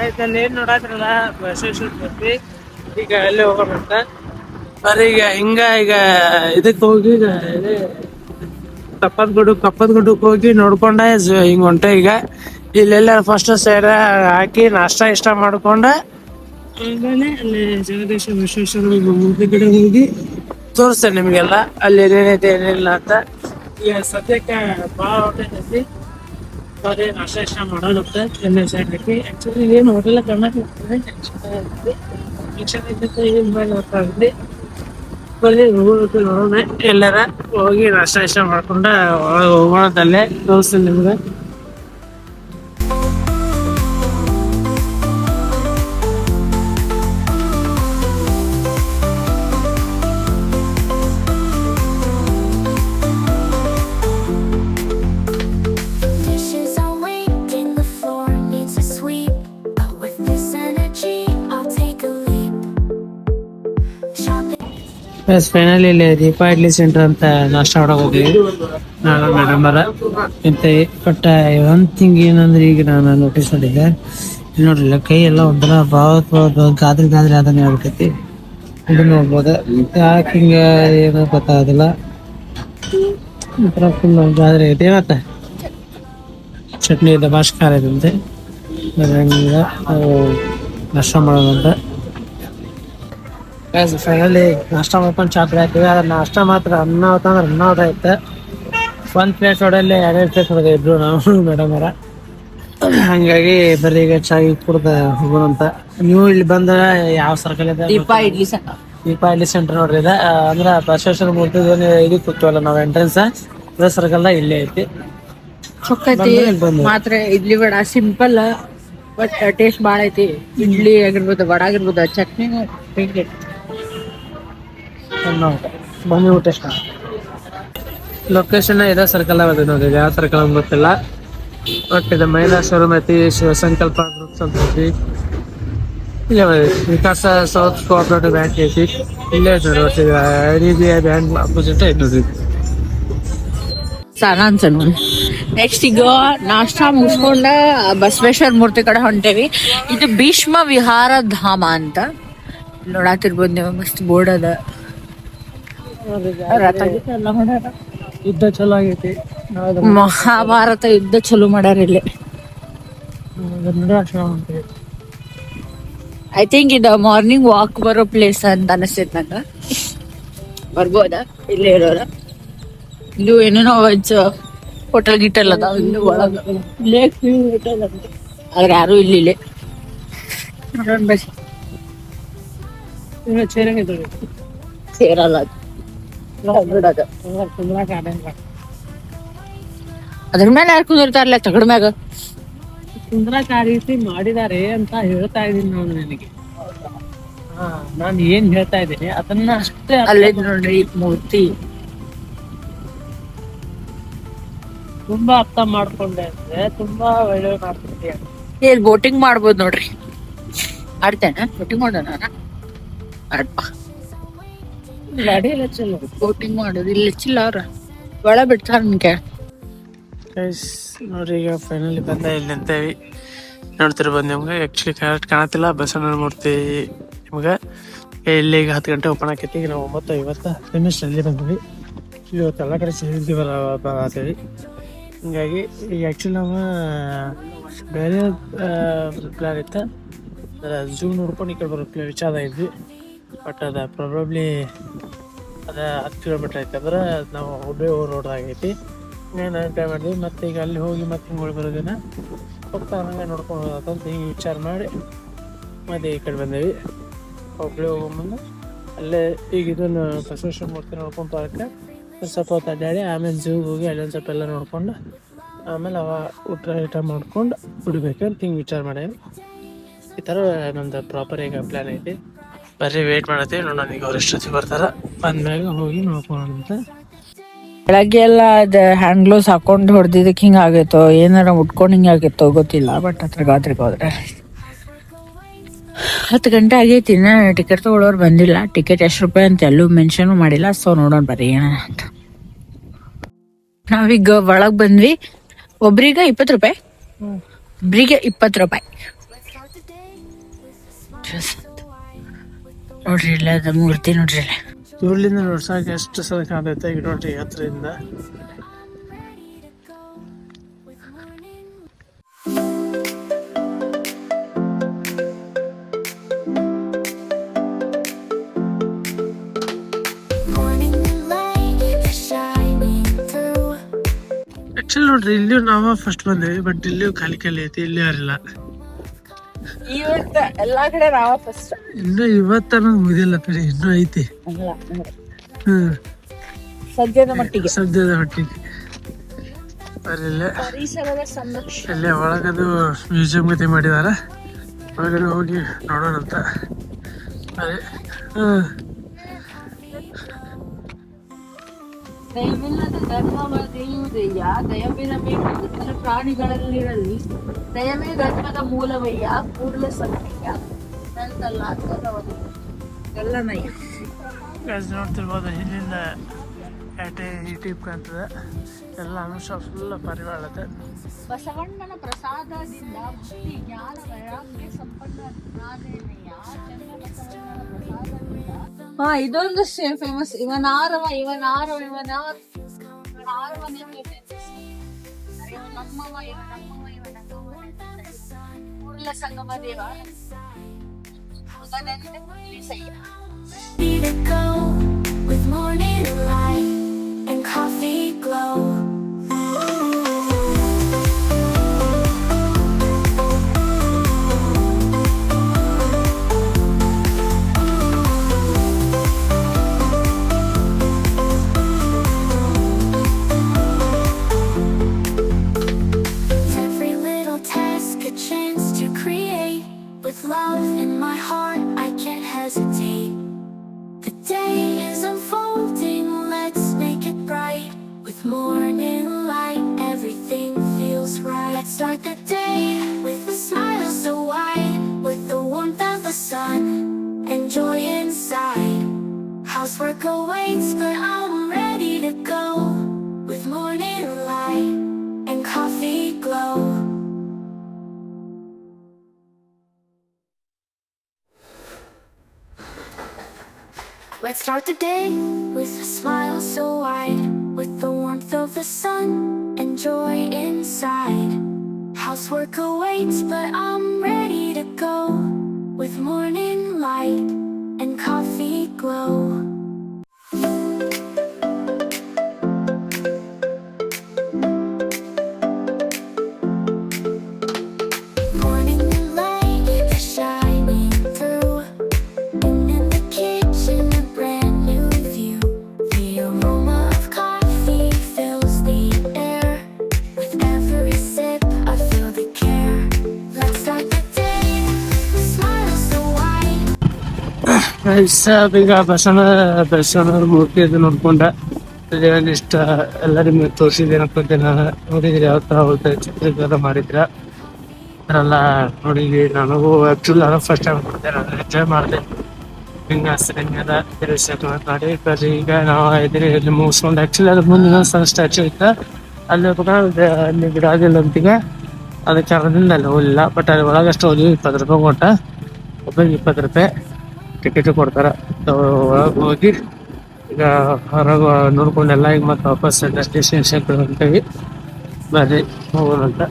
ಆಯ್ತಲ್ಲಿ ಏನ್ ನೋಡಾತ್ರಲ್ಲ ಬಸವೇಶ್ವರ ಮೂರ್ತಿ. ಈಗ ಅಲ್ಲಿ ಹೋಗೋಣಂತ? ಬರ್ರಿ ಈಗ ಹಿಂಗ ಈಗ ಇದಕ್ಕೆ ಹೋಗಿ ಈಗ ಕಪ್ಪದ ಗುಡ್ಡ ಕಪ್ಪದ ಗುಡ್ಡಕ್ಕೆ ಹೋಗಿ ನೋಡ್ಕೊಂಡ ಹಿಂಗ ಹೊಂಟ ಈಗ. ಇಲ್ಲೆಲ್ಲ ಫಸ್ಟ್ ಸೈಡ ಹಾಕಿ ನಾಷ್ಟ ಇಷ್ಟ ಮಾಡ್ಕೊಂಡ ಆಮೇಲೆ ಅಲ್ಲಿ ಜಗದೀಶ ವಿಶ್ವೇಶ್ವರ ಮೂರ್ತಿ ಕಡೆ ಹೋಗಿ ತೋರಿಸ್ತೇನೆ ನಿಮಗೆಲ್ಲ. ಅಲ್ಲಿ ಏನೇನೈತೆ ಏನಿಲ್ಲ ಅಂತ. ಈಗ ಸದ್ಯಕ್ಕೆ ಭಾಳ ಹೊಟ್ಟೈತಿ ಬರೀ ನಾಷ್ಟ ಮಾಡೋಣಂತ ಎಣ್ಣೆ ಸೈಡ್ ಹಾಕಿ ಆ್ಯಕ್ಚುಲಿ ಏನು ಹೋಟೆಲ್ ಕರ್ನಾಟಕ ಏನು ಬೇಡ ಗೊತ್ತಾಗಲಿ ಬರೀ ಹೋಗೋದು ನೋಡೋಣ ಎಲ್ಲಾರ ಹೋಗಿ ನಾಷ್ಟ ಮಾಡ್ಕೊಂಡ ಹೋಗೋಣದಲ್ಲೇ ತೋರಿಸ್ತೀನಿ ನಿಮ್ಗೆ. ಬಸ್ ಫೈನಲ್ ಇಲ್ಲಿ ದೀಪಾ ಇಡ್ಲಿ ಸೆಂಟರ್ ಅಂತ ನಾಷ್ಟ ಮಾಡಕ್ ಹೋದ್ವಿ ನಾನು ಮೇಡಮ್ ಬರ ಎಂತ ಬಟ್ ಒಂದ್ ಥಿಂಗ್ ಏನಂದ್ರೆ ಈಗ ನಾನು ನೋಟಿಸ್ ಮಾಡಿದ್ದೆ. ನೋಡ್ರಿಲ್ಲ ಕೈ ಎಲ್ಲ ಒಂಥರ ಭಾವ ಗಾದ್ರಿ ಗಾದ್ರಿ ಅದನ್ನ ಹೇಳ್ತೈತಿ ಇದು ನೋಡ್ಬೋದು. ಯಾಕೆ ಹಿಂಗ ಏನೋ ಗೊತ್ತಾಗೋದಿಲ್ಲ. ಒಂಥರ ಫುಲ್ ಗಾದ್ರಿ ಐತಿ ಮತ್ತೆ ಚಟ್ನಿ ಇದೆ ಭಾಷೆ ಖಾರ ಇದಂತೆ ನಾಷ್ಟ ಮಾಡೋದಂತ. ಫೈನಲಿ ನಾಷ್ಟ ಮಾಡ್ಕೊಂಡು ಚಾಪ್ ಹಾಕಿವಿ ಅದ್ರ ನಾಷ್ಟ ಮಾತ್ರ ಅನ್ನ ಅಂತಂದ್ರೆ ಔಟ್ ಆಯ್ತು ಒಂದ್ ಪ್ಲೇಸ್ ಹೊಡೆಯಲ್ಲಿ ಎರಡೆರಡು ಪ್ಲೇಸ್ ಹೊಡೆದ ಇದ್ರು ನಾವು ಮೇಡಮ್ ಅವರ. ಹಂಗಾಗಿ ಬರೀ ಈಗ ಚಾಗಿ ಕುಡ್ದ ಹೋಗೋಣಂತ ನೀವು ಇಲ್ಲಿ ಬಂದ ಯಾವ ಸರ್ಕಲ್ ಇದೆ? ದೀಪ ಇಡ್ಲಿ ದೀಪ ಇಲ್ಲಿ ಸೆಂಟರ್ ನೋಡ್ರಿ ಇದೆ. ಅಂದ್ರೆ ಅಂದ್ರ ಬಸವೇಶ್ವರ ಮೂರ್ತಿ ಇದು ಕೂತ್ವಲ್ಲ ನಾವು ಎಂಟ್ರೆನ್ಸ್ ಇದೇ ಸರ್ಕಲ್ ಇಲ್ಲೇ ಐತಿ. ಚೊಕ್ಕೈತಿ ಮಾತ್ರ idli vada simple but taste ಬಾಳ ಐತಿ. ಇಡ್ಲಿ ಆಗಿರ್ಬೋದು ವಡ ಆಗಿರ್ಬೋದು ಚಟ್ನಿ ಸಣ್ಣ ಊಟ ಲೊಕೇಶನ್ ಇದೇ ಸರ್ಕಲ್ ಆಗೋದು ನೋಡಿ ಯಾವ ಸರ್ಕಲ್ ಅಂತ ಗೊತ್ತಿಲ್ಲ. ಬಟ್ ಇದು ಮಹಿಳಾ ಶೋರೂಮ್ ಐತಿ ಶಿವಸಂಕಲ್ಪ ಗ್ರೂಪ್ಸ್ ಅಂತ ಐತಿ. ಇಲ್ಲೇ ವಿಕಾಸ ಸೌತ್ ಕೋಆಪರೇಟಿವ್ ಬ್ಯಾಂಕ್ ಐತಿ. ಇಲ್ಲೇ ಐತಿ ನೋಡಿ I B I bank opposite ಐತಿ ನೋಡಿ ನೆಕ್ಸ್ಟ್ ಈಗ ನಾಷ್ಟ ಮುಗಿಸ್ಕೊಂಡ ಬಸವೇಶ್ವರ ಮೂರ್ತಿ ಕಡೆ ಹೊಂಟೇವಿ. ಇದು ಭೀಷ್ಮ ವಿಹಾರ ಧಾಮ ಅಂತ. ನೋಡಾತಿರ್ಬೋದು ನೀವು, ಮಸ್ತ್ ಬೋರ್ಡ್ ಅದ ರಥ ಗಿಥ ಎಲ್ಲ ಮಾಡ್ಯಾರ. ಯುದ್ಧ ಚಲೋ ಆಗೈತಿ ಮಹಾಭಾರತ ಯುದ್ಧ ಚಲೋ ಮಾಡ್ಯಾರ ಇಲ್ಲಿ. ಐ ಥಿಂಕ್ ಇದು ಮಾರ್ನಿಂಗ್ ವಾಕ್ ಬರೋ ಪ್ಲೇಸ್ ಅಂತ ಅನಿಸ್ತೈತೆ ನಂಗೆ. ಬರ್ಬೋದ? ಇಲ್ಲೇ ಇರೋರ ಇದು ಏನೇನೋ ವೆಜ್ ಹೋಟೆಲ್ ಗಿಟೆಲ್ ಅದಾವ ಇಲ್ಲಿ ಒಳಗ. ಲೇಕ್ ವ್ಯೂ ಹೋಟೆಲ್ ಅಂತ ಆದ್ರೆ ಯಾರು ಇಲ್ಲಿ ಇಲ್ಲೇ ನೋಡೋಣ ಬಸ್ ಸೇರಲ್ಲ ಅದು. ಅದ್ರ ಮೇಲೆ ಯಾರು ಕುಂದಿರ್ತಾರಲ್ಲ ತಗಡ ಮ್ಯಾಗ ಕುಂದ್ರಾಕ ಆ ರೀತಿ ಮಾಡಿದಾರೆ ಅಂತ ಹೇಳ್ತಾ ಇದೀನಿ ನಾನು ನನಗೆ. ಹಾ ನಾನು ಏನ್ ಹೇಳ್ತಾ ಇದ್ದೀನಿ ಅದನ್ನ ಅಷ್ಟೇ ಅಲ್ಲೇ ನೋಡ್ರಿ ಮೂರ್ತಿ. ತುಂಬಾ ಅರ್ಥ ಮಾಡ್ಕೊಂಡೆ ಅಂದ್ರೆ ತುಂಬಾ ಒಳ್ಳೆ ಮಾಡ್ತಿದ್ದೆ ಏನ್ ಬೋಟಿಂಗ್ ಮಾಡ್ಬೋದು ನೋಡ್ರಿ. ಆಡ್ತೇನೆ ಬೋಟಿಂಗ್ ಮಾಡೋಣ? ಆಡ್ಪಾ ಗಾಡಿ ಎಲ್ಲ ಚಲೋ. ಬೋಟಿಂಗ್ ಮಾಡೋದು ಇಲ್ಲಿ ಚಿಲ್ಲ ಅವ್ರ. ಒಳ ಬಿಡ್ತಾರ ನಿನ್ಗೆ ಗೈಸ್ ನೋಡ್ರಿ ಈಗ ಫೈನಲಿ ಬಂದ ಇಲ್ಲಿ ನಿಂತೇವಿ ಬಂದೆ ನಿಮ್ಗೆ. ಆ್ಯಕ್ಚುಲಿ ಕರೆಕ್ಟ್ ಕಾಣತಿಲ್ಲ ಬಸವಣ್ಣ ಮೂರ್ತಿ ನಿಮ್ಗೆ. ಇಲ್ಲಿ ಈಗ ಹತ್ತು ಗಂಟೆ ಓಪನ್ ಆಕೈತಿ ಈಗ ನಾವು ಒಂಬತ್ತು ಐವತ್ತು ನಿಮಿಷ ಅಲ್ಲಿ ಬಂದ್ವಿ ಇವತ್ತು ಎಲ್ಲ ಕಡೆ ಬರ ಬರತ್ತೀವಿ ಹಿಂಗಾಗಿ ಈಗ ಆ್ಯಕ್ಚುಲಿ ನಾವು ಬೇರೆ ಪ್ಲ್ಯಾನ್ ಇತ್ತು. ಜೂನ್ ನೋಡ್ಕೊಂಡು ಈ ಕಡೆ ಬರೋ ಪ್ಲೇ ವಿಚಾರ ಇದ್ವಿ. ಬಟ್ ಅದ ಪ್ರಾಬಬ್ಲಿ ಅದ ಹತ್ತು ಕಿಲೋಮೀಟರ್ ಐತೆ ಅಂದ್ರೆ ನಾವು ಹುಬ್ಬಳ್ಳಿ ಹೋಗಿ ರೋಡ್ದಾಗೈತಿ ಇನ್ನೇನು ಟ್ರೈ ಮಾಡಿದ್ವಿ ಮತ್ತೆ ಈಗ ಅಲ್ಲಿ ಹೋಗಿ ಮತ್ತೆ ಹಿಂಗೆ ಬರೋದಿನ ಹೋಗ್ತಾ ಹಂಗೆ ನೋಡ್ಕೊಂಡು ಹೋದಂತ ಹಿಂಗೆ ವಿಚಾರ ಮಾಡಿ ಮತ್ತೆ ಈ ಕಡೆ ಬಂದೇವಿ ಹುಬ್ಬಳ್ಳಿ ಹೋಗೋ ಮುಂದೆ ಅಲ್ಲೇ ಈಗ ಇದನ್ನು ಬಸವೇಶ್ವರ ಮೂರ್ತಿ ನೋಡ್ಕೊಂಡು ಪಾರ್ಕೆ ಸ್ವಲ್ಪ ಹೊತ್ತು ಅಡ್ಡಾಡಿ ಆಮೇಲೆ ಜೂಗೆ ಹೋಗಿ ಅಲ್ಲೊಂದು ಸ್ವಲ್ಪ ಎಲ್ಲ ನೋಡ್ಕೊಂಡು ಆಮೇಲೆ ಅವ ಊಟ ಊಟ ಮಾಡ್ಕೊಂಡು ಬಿಡ್ಬೇಕಂತ ಹಿಂಗೆ ವಿಚಾರ ಮಾಡೇವಿ ಈ ಥರ ನಮ್ದು ಪ್ರಾಪರ್ ಈಗ ಪ್ಲ್ಯಾನ್ ಐತಿ ಬರ್ರಿ ವೇಟ್ ಮಾಡತ್ತೀವಿ. ನೋಡೋಣ ಈಗ ಅವ್ರು ಎಷ್ಟೊತ್ತಿಗೆ ಬರ್ತಾರ. ಬಂದ್ಮೇಲೆ ಹೋಗಿ ಅಂತ. ಬೆಳಗ್ಗೆ ಎಲ್ಲ ಅದ ಹ್ಯಾಂಡ್ ಗ್ಲೋಸ್ ಹಾಕೊಂಡು ಹೊಡೆದಿದ್ದಕ್ಕೆ ಹಿಂಗೆ ಆಗೈತೋ ಏನಾರ ಉಟ್ಕೊಂಡು ಹಿಂಗೆ ಆಗೈತೋ ಗೊತ್ತಿಲ್ಲ ಬಟ್ ಹತ್ರ ಗಾತ್ರಿಗೆ ಹೋದ್ರೆ. ಹತ್ತು ಗಂಟೆ ಆಗೈತಿ ಇನ್ನ ಟಿಕೆಟ್ ತಗೊಳ್ಳೋರು ಬಂದಿಲ್ಲ. ಟಿಕೆಟ್ ಎಷ್ಟು ರೂಪಾಯಿ ಅಂತ ಎಲ್ಲೂ ಮೆನ್ಷನ್ ಮಾಡಿಲ್ಲ ಸೊ ನೋಡೋಣ ಬರ್ರಿ ಏನ ಅಂತ. ನಾವೀಗ ಒಳಗೆ ಬಂದ್ವಿ. ಒಬ್ರಿಗ ಇಪ್ಪತ್ತು ರೂಪಾಯಿ ಒಬ್ರಿಗೆ ಇಪ್ಪತ್ತು ರೂಪಾಯಿ. ನೋಡ್ರಿ ಇಲ್ಲ, ಅದ ಮೂರ್ತಿ ನೋಡ್ರಿ ಇಲ್ಲ. ದೂರದಿಂದ ನೋಡ್ಸಾಕ ಎಷ್ಟು ಸಲ ಕಾಣತೈತೆ ಈಗ ನೋಡ್ರಿ is ಆಕ್ಚುಲಿ ನೋಡ್ರಿ, ಇಲ್ಲಿಯೂ ನಾವ ಫಸ್ಟ್ ಬಂದೇವಿ ಬಟ್ ಇಲ್ಲಿಯೂ ಖಾಲಿ ಖಾಲಿ ಐತಿ ಇಲ್ಲಿ ಯಾರಿಲ್ಲ. ಇವತ್ತ ಎಲ್ಲಾ ಕಡೆ ನಾವ ಫಸ್ಟ್ ಇನ್ನು ಇವತ್ತ ಮುಗಿದಿಲ್ಲ ಕಡೆ ಇನ್ನೂ ಐತಿ. ಅಲ್ಲ ಹ್ಮ್. ಸದ್ಯದ ಮಟ್ಟಿಗೆ. ಸದ್ಯದ ಮಟ್ಟಿಗೆ. ಬರಿಲ್ಲ ಪರಿಸರದ ಸಂರಕ್ಷಣೆ. ಇಲ್ಲೇ ಒಳಗದು ಮ್ಯೂಸಿಯಂ ಗತಿ ಮಾಡಿದಾರ. ಒಳಗಡೆ ಹೋಗಿ ನೋಡೋಣ ಅಂತ ಅದೇ ಹ್ಮ್. ದಯವಿಲ್ಲದ ಧರ್ಮವ ದೇಯುವುದಯ್ಯ ದಯವಿರಬೇಕು ಇತರ ಪ್ರಾಣಿಗಳಲ್ಲಿರಲಿ. ದಯವೇ ಧರ್ಮದ ಮೂಲವಯ್ಯ ಕೂಡಲ ಸಂಖ್ಯೆಯ ನಂತಲ್ಲ ಎಲ್ಲನಯ್ಯ. ನೋಡ್ತಿರ್ಬೋದು ಹಿಂದಿಂದ ಕ್ಯಾಟೆ ಯೂಟ್ಯೂಬ್ ಕಾಣ್ತದೆ ಎಲ್ಲ ಅಂಶ ಫುಲ್ ಪರಿವಾಳತೆ. ಬಸವಣ್ಣನ ಪ್ರಸಾದದಿಂದ ಭಕ್ತಿ ಜ್ಞಾನ ವೈರಾಗ್ಯ ಸಂಪನ್ನ ಹಾ ಇದೊಂದು ಫೇಮಸ್ ಇವನಾರವ ಇವನಾರವ ಇವನ್ ಇವನಾರವ ನಮ್ಮವ ಇವ ನಮ್ಮವ ಇವ ನಮ್ಮವ ಇವನ್ ಸಂಗಮ ದೇವ. ಕುಳ್ಳಿಸಯ್ಯ Ready to go with morning light. Coffee glow. Every little task a chance to create. With love in my heart, I can't hesitate. The day is unfolding, morning light, everything feels right. Let's start the day with a smile so wide. With the warmth of the sun and joy inside. Housework awaits, but I'm ready to go. With morning light and coffee glow. Let's start the day with a smile so wide, with the warmth of the sun and joy inside. Housework awaits, but I'm ready to go with morning light and coffee glow. Guys ಈಗ ಬಸವನ ಬಸವನವ್ರ ಮೂರ್ತಿ ಅದು ನೋಡ್ಕೊಂಡ ಇಷ್ಟ ಎಲ್ಲ ನಿಮ್ಗೆ ತೋರಿಸಿದ್ದೇನಪ್ಪ ಅಂತ ನಾನು ನೋಡಿದ್ರಿ ಯಾವ ಥರ ಹೋಗ್ತಾ ಚಿತ್ರೀಕರಣ ಮಾಡಿದ್ರ. ಅದರೆಲ್ಲ ನೋಡಿದ್ವಿ ನನಗೂ ಆ್ಯಕ್ಚುಲಿ ನಾನು ಫಸ್ಟ್ ಟೈಮ್ ನೋಡಿದೆ. ನಾನು ಎಂಜಾಯ್ ಮಾಡಿದೆ. ಹಿಂಗೆ ಹಿಂಗೆಲ್ಲ ತಿರುಗಿಸಕ್ಕೆ ಮಾಡಿ. ಬರೀ ಈಗ ನಾವು ಇದ್ರೆ ಇಲ್ಲಿ ಮುಗಿಸ್ಕೊಂಡು ಆ್ಯಕ್ಚುಲಿ ಅದ್ರ ಮುಂದಿನ ಸಲ ಸ್ಟ್ಯಾಚು ಇತ್ತು. ಅಲ್ಲಿ ಹೋಗ್ಬೇಕಾದ್ರೆ ಅಲ್ಲಿ ಗಿಡ ಆಗಿಲ್ಲ ಅಂತೀಗ ಅದಕ್ಕೆ ಅರ್ಧದಿಂದ ಅಲ್ಲಿ ಹೋಗಲಿಲ್ಲ. ಬಟ್ ಅಲ್ಲಿ ಒಳಗಷ್ಟು ಹೋದ್ವಿ, ಇಪ್ಪತ್ತು ರೂಪಾಯಿ ಕೊಟ್ಟ. ಒಬ್ಬರಿಗೆ ಇಪ್ಪತ್ತು ರೂಪಾಯಿ. ಟಿಕೆಟ್ ಕೊಡ್ತಾರೆ. ಹೋಗಿ ಈಗ ಹೊರಗೆ ನೋಡ್ಕೊಂಡೆಲ್ಲ ಈಗ ಮತ್ತೆ ವಾಪಸ್ ಡೆಸ್ಟಿನೇಷನ್ ಬರ್ರಿ ಹೋಗೋಣ ಅಂತ